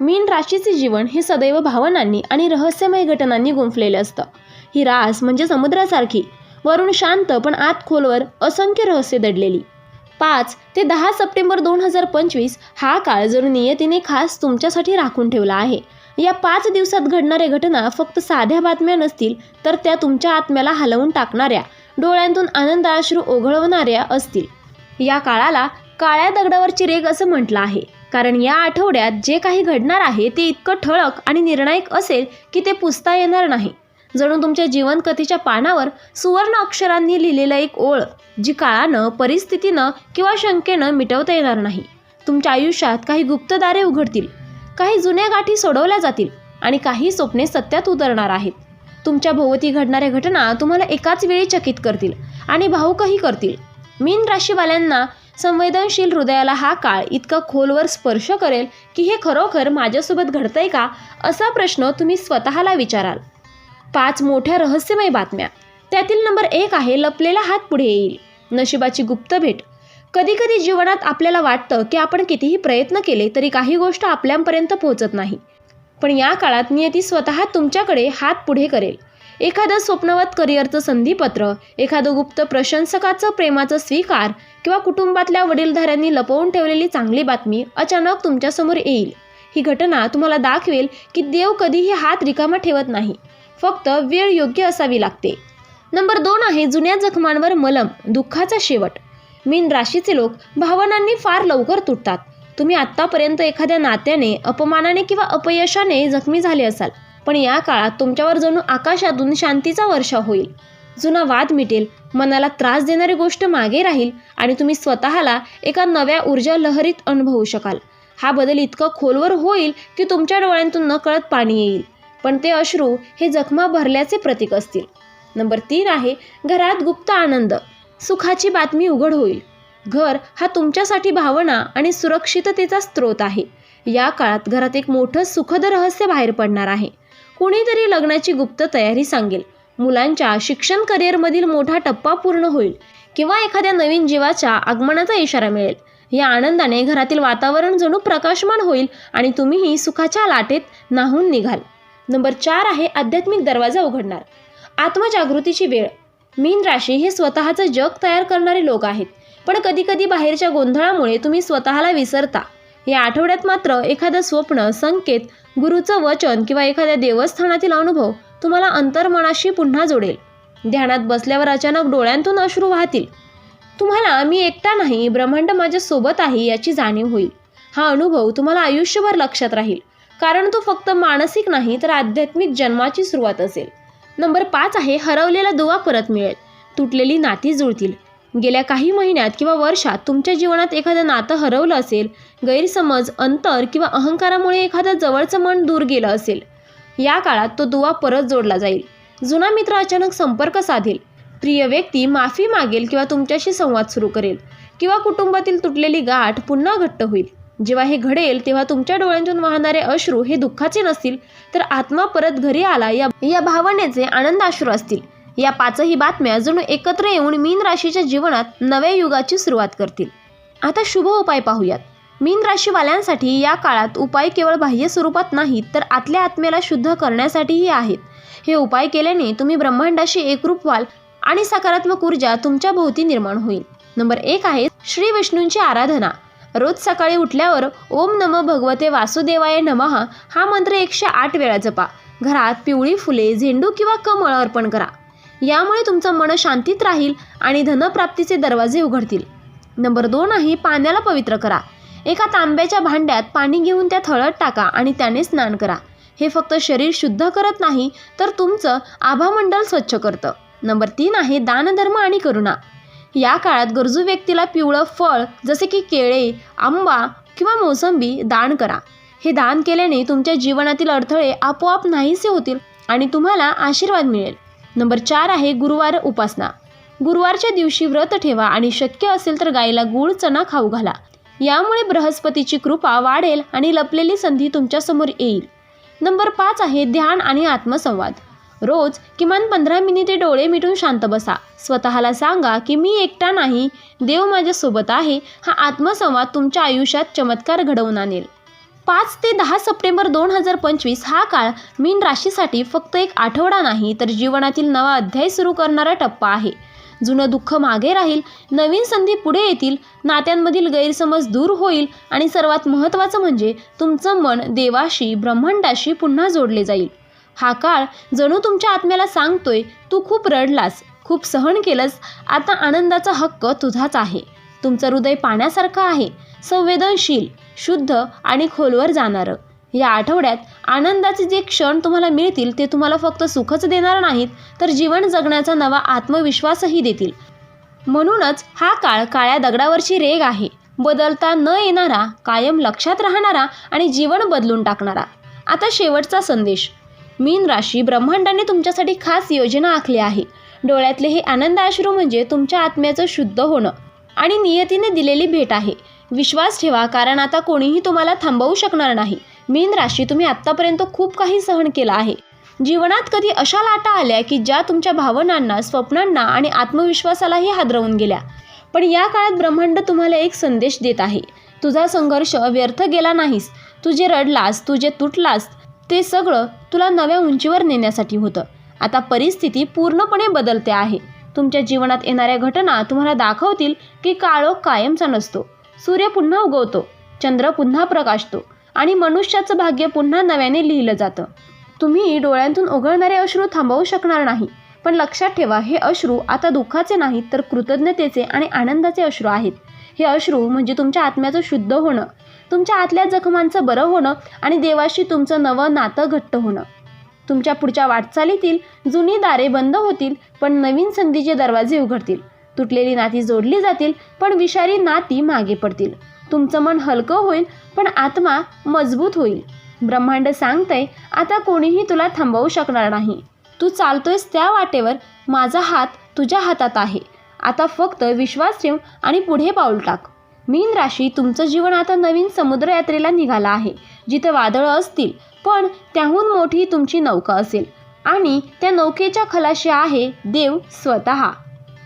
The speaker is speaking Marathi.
मीन राशीचे जीवन हे सदैव भावनांनी आणि रहस्यमय घटनांनी गुंफलेले असतं. ही रास म्हणजे समुद्रासारखी वरून शांत पण आत खोलवर असंख्य रहस्य दडलेली. पाच ते दहा सप्टेंबर दोन हजार पंचवीस हा काळ जर नियतीने खास तुमच्यासाठी राखून ठेवला आहे. या पाच दिवसात घडणाऱ्या घटना फक्त साध्या बातम्या नसतील तर त्या तुमच्या आत्म्याला हलवून टाकणाऱ्या डोळ्यांतून आनंदाश्रू ओघळवणाऱ्या असतील. या काळाला काळ्या दगडावरची रेग असं म्हटलं आहे. कारण या आठवड्यात जे काही घडणार आहे ते इतकं ठळक आणि निर्णायक असेल की ते पुसता येणार नाही. जणू तुमच्या जीवनकथेच्या पानावर सुवर्ण अक्षरांनी लिहिलेलं एक ओळ जी काळानं परिस्थितीनं किंवा शंकेनं मिटवता येणार नाही. तुमच्या आयुष्यात काही गुप्तदारे उघडतील काही जुन्या गाठी सोडवल्या जातील आणि काही स्वप्ने सत्यात उतरणार आहेत. तुमच्या भोवती घडणाऱ्या घटना तुम्हाला एकाच वेळी चकित करतील आणि भावुकही करतील. मीन राशीवाल्यांना संवेदनशील हृदयाला हा काळ इतका खोलवर स्पर्श करेल की हे खरोखर माझ्यासोबत घडतंय का असा प्रश्न तुम्ही स्वतःला विचाराल. पाच मोठ्या रहस्यमय बातम्या. त्यातील नंबर एक आहे लपलेला हात पुढे येईल. नशिबाची गुप्त भेट. कधीकधी जीवनात आपल्याला वाटतं की आपण कितीही प्रयत्न केले तरी काही गोष्ट आपल्यापर्यंत पोहोचत नाही. पण या काळात नियती स्वतः तुमच्याकडे हात पुढे करेल. एखादं स्वप्नवत करिअरचं संधीपत्र एखादं गुप्त प्रशंसकाचं प्रेमाचं स्वीकार किंवा कुटुंबातल्या वडीलधाऱ्यांनी लपवून ठेवलेली चांगली बातमी अचानक तुमच्यासमोर येईल. ही घटना तुम्हाला दाखवेल की देव कधीही हात रिकामा ठेवत नाही. फक्त वेळ योग्य असावी लागते. नंबर दोन आहे जुन्या जखमांवर मलम दुःखाचा शेवट. मीन राशीचे लोक भावनांनी फार लवकर तुटतात. तुम्ही आत्तापर्यंत एखाद्या नात्याने अपमानाने किंवा अपयशाने जखमी झाले असाल. पण या काळात तुमच्यावर जणू आकाशातून शांतीचा वर्षा होईल. जुना वाद मिटेल मनाला त्रास देणारी गोष्ट मागे राहील आणि तुम्ही स्वतःला एका नव्या ऊर्जा लहरीत अनुभवू शकाल. हा बदल इतका खोलवर होईल की तुमच्या डोळ्यांतून नकळत पाणी येईल. पण ते अश्रू हे जखमा भरल्याचे प्रतीक असतील. नंबर तीन आहे घरात गुप्त आनंद. सुखाची बातमी उघड होईल. घर हा तुमच्यासाठी भावना आणि सुरक्षिततेचा स्रोत आहे. या काळात घरात एक मोठं सुखद रहस्य बाहेर पडणार आहे. कुणीतरी लग्नाची गुप्त तयारी सांगेल. मुलांच्या शिक्षण करिअरमधील मोठा टप्पा पूर्ण होईल किंवा एखाद्या नवीन जीवाच्या आगमनाचा इशारा मिळेल. या आनंदाने घरातील वातावरण जणू प्रकाशमान होईल आणि तुम्हीही सुखाच्या लाटेत नाहून निघाल. नंबर चार आहे आध्यात्मिक दरवाजा उघडणार. आत्मजागृतीची वेळ. मीन राशी हे स्वतःचं जग तयार करणारे लोक आहेत. पण कधीकधी बाहेरच्या गोंधळामुळे तुम्ही स्वतःला विसरता. या आठवड्यात मात्र एखादं स्वप्न संकेत गुरुचं वचन किंवा एखाद्या देवस्थानातील अनुभव तुम्हाला अंतर्मनाशी पुन्हा जोडेल. ध्यानात बसल्यावर अचानक डोळ्यांतून अश्रू वाहतील. तुम्हाला मी एकटा नाही ब्रह्मांड माझ्या सोबत आहे याची जाणीव होईल. हा अनुभव तुम्हाला आयुष्यभर लक्षात राहील. कारण तो फक्त मानसिक नाही तर आध्यात्मिक जन्माची सुरुवात असेल. नंबर पाच आहे हरवलेला दुवा परत मिळेल. तुटलेली नाती जुळतील. गेल्या काही महिन्यात किंवा वर्षात तुमच्या जीवनात एखादं नातं हरवलं असेल गैरसमज अंतर किंवा अहंकारामुळे एखादं जवळचं मन दूर गेलं असेल या काळात तो दुवा परत जोडला जाईल. जुना मित्र अचानक संपर्क साधेल. प्रिय व्यक्ती माफी मागेल किंवा तुमच्याशी संवाद सुरू करेल किंवा कुटुंबातील तुटलेली गाठ पुन्हा घट्ट होईल. जेव्हा हे घडेल तेव्हा तुमच्या डोळ्यांतून वाहणारे अश्रू हे दुःखाचे नसतील तर आत्मा परत घरी आला या या भावनेचे आनंद अश्रू असतील. या पाचही बातम्या जणू एकत्र येऊन मीन राशीच्या जीवनात नव्या युगाची सुरुवात करतील. आता शुभ उपाय पाहूयात. मीन राशीवाल्यांसाठी या काळात उपाय केवळ बाह्य स्वरूपात नाहीत तर आतल्या आत्म्याला शुद्ध करण्यासाठीही आहेत. हे उपाय केल्याने तुम्ही ब्रह्मांडाशी एकरूप व्हाल आणि सकारात्मक ऊर्जा तुमच्या भोवती निर्माण होईल. नंबर एक आहे श्री विष्णूंची आराधना. रोज सकाळी उठल्यावर ओम नम भगवते वासुदेवाय नमः हा मंत्र एकशे आठ वेळा जपा. घरात पिवळी फुले झेंडू किंवा कमळ अर्पण करा. यामुळे तुमचं मन शांतीत राहील आणि धनप्राप्तीचे दरवाजे उघडतील. नंबर दोन आहे पाण्याला पवित्र करा. एका तांब्याच्या भांड्यात पाणी घेऊन त्यात हळद टाका आणि त्याने स्नान करा. हे फक्त शरीर शुद्ध करत नाही तर तुमचं आभामंडल स्वच्छ करतं. नंबर तीन आहे दानधर्म आणि करुणा. या काळात गरजू व्यक्तीला पिवळं फळ जसे की केळे आंबा किंवा मोसंबी दान करा. हे दान केल्याने तुमच्या जीवनातील अडथळे आपोआप नाहीसे होतील आणि तुम्हाला आशीर्वाद मिळेल. नंबर चार आहे गुरुवार उपासना. गुरुवारच्या दिवशी व्रत ठेवा आणि शक्य असेल तर गायीला गूळ चणा खाऊ घाला. यामुळे बृहस्पतीची कृपा वाढेल आणि लपलेली संधी तुमच्यासमोर येईल. नंबर पाच आहे ध्यान आणि आत्मसंवाद. रोज किमान पंधरा मिनिटे डोळे मिटून शांत बसा. स्वतःला सांगा की मी एकटा नाही देव माझ्यासोबत आहे हा आत्मसंवाद तुमच्या आयुष्यात चमत्कार घडवून आणेल. पाच ते दहा सप्टेंबर दोन हजार पंचवीस हा काळ मीन राशीसाठी फक्त एक आठवडा नाही तर जीवनातील नवा अध्याय सुरू करणारा टप्पा आहे. जुनं दुःख मागे राहील नवीन संधी पुढे येतील नात्यांमधील गैरसमज दूर होईल आणि सर्वात महत्त्वाचं म्हणजे तुमचं मन देवाशी ब्रह्मांडाशी पुन्हा जोडले जाईल. हा काळ जणू तुमच्या आत्म्याला सांगतोय तू खूप रडलास खूप सहन केलंस आता आनंदाचा हक्क तुझाच आहे. तुमचं हृदय पाण्यासारखं आहे. संवेदनशील शुद्ध आणि खोलवर जाणारं. या आठवड्यात आनंदाचे जे क्षण तुम्हाला मिळतील ते तुम्हाला फक्त सुखच देणार नाहीत तर जीवन जगण्याचा नवा आत्मविश्वासही देतील. म्हणूनच हा काळ काळ्या दगडावरची रेग आहे. बदलता न येणारा कायम लक्षात राहणारा आणि जीवन बदलून टाकणारा. आता शेवटचा संदेश. मीन राशी ब्रह्मांडाने तुमच्यासाठी खास योजना आखली आहे. डोळ्यातले हे आनंद अश्रू म्हणजे तुमच्या आत्म्याचं शुद्ध होणं आणि नियतीने दिलेली भेट आहे. विश्वास ठेवा कारण आता कोणीही तुम्हाला थांबवू शकणार नाही. मीन राशी तुम्ही आत्तापर्यंत खूप काही सहन केलं आहे. जीवनात कधी अशा लाटा आल्या की ज्या तुमच्या भावनांना स्वप्नांना आणि आत्मविश्वासालाही हादरवून गेल्या. पण या काळात ब्रह्मांड तुम्हाला एक संदेश देत आहे. तुझा संघर्ष व्यर्थ गेला नाहीस. तू जे रडलास तू जे तुटलास ते सगळं तुला नव्या उंचीवर नेण्यासाठी होतं. आता परिस्थिती पूर्णपणे बदलते आहे. तुमच्या जीवनात येणाऱ्या घटना तुम्हाला दाखवतील की काळोख कायमचा नसतो. सूर्य पुन्हा उगवतो चंद्र पुन्हा प्रकाशतो आणि मनुष्याचं भाग्य पुन्हा नव्याने लिहिलं जातं. तुम्ही डोळ्यांतून उघळणारे अश्रू थांबवू शकणार नाही पण लक्षात ठेवा हे अश्रू आता दुःखाचे नाहीत तर कृतज्ञतेचे आणि आनंदाचे अश्रू आहेत. हे अश्रू म्हणजे तुमच्या आत्म्याचं शुद्ध होणं तुमच्या आतल्या जखमांचं बरं होणं आणि देवाशी तुमचं नवं नातं घट्ट होणं. तुमच्या पुढच्या वाटचालीतील जुनी दारे बंद होतील पण नवीन संधीचे दरवाजे उघडतील. तुटलेली नाती जोडली जातील पण विषारी नाती मागे पडतील. तुमचं मन हलकं होईल पण आत्मा मजबूत होईल. ब्रह्मांड सांगतंय आता कोणीही तुला थांबवू शकणार नाही. तू चालतोयस त्या वाटेवर माझा हात तुझ्या हातात आहे. आता फक्त विश्वास ठेव आणि पुढे पाऊल टाक. मीन राशी तुमचं जीवन आता नवीन समुद्रयात्रेला निघाला निघालं आहे जिथं वादळं असतील पण त्याहून मोठी तुमची नौका असेल. आणि त्या नौकेच्या खलाशी आहे देव स्वतः.